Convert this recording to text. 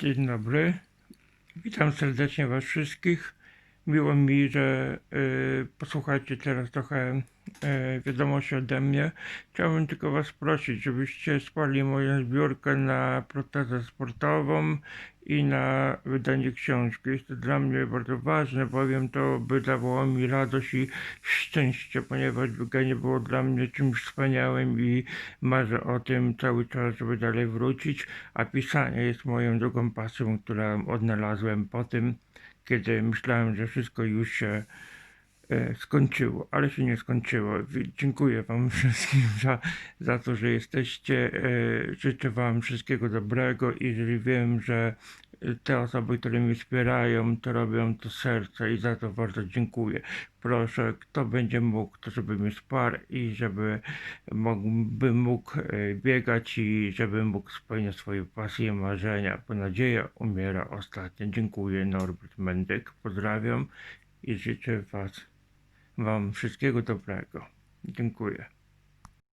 Dzień dobry. Witam serdecznie Was wszystkich. Miło mi, że y, posłuchacie teraz trochę y, wiadomości ode mnie. Chciałbym tylko Was prosić, żebyście spali moją zbiórkę na protezę sportową i na wydanie książki. Jest to dla mnie bardzo ważne, bowiem to by dawało mi radość i szczęście, ponieważ bieganie było dla mnie czymś wspaniałym i marzę o tym cały czas, żeby dalej wrócić, a pisanie jest moją drugą pasją, którą odnalazłem po tym, kiedy myślałem, że wszystko już się e, skończyło, ale się nie skończyło. Dziękuję Wam wszystkim za, za to, że jesteście. e, Życzę Wam wszystkiego dobrego i jeżeli wiem, że e, te osoby, które mnie wspierają, to robią to z serca i za to bardzo dziękuję. Proszę, kto będzie mógł, to żeby mnie wsparł i żeby mógłbym mógł e, biegać i żebym mógł spełniać swoje pasje i marzenia, bo nadzieja umiera ostatnio. Dziękuję, Norbert Mendyk. Pozdrawiam i życzę Was, Wam wszystkiego dobrego. Dziękuję.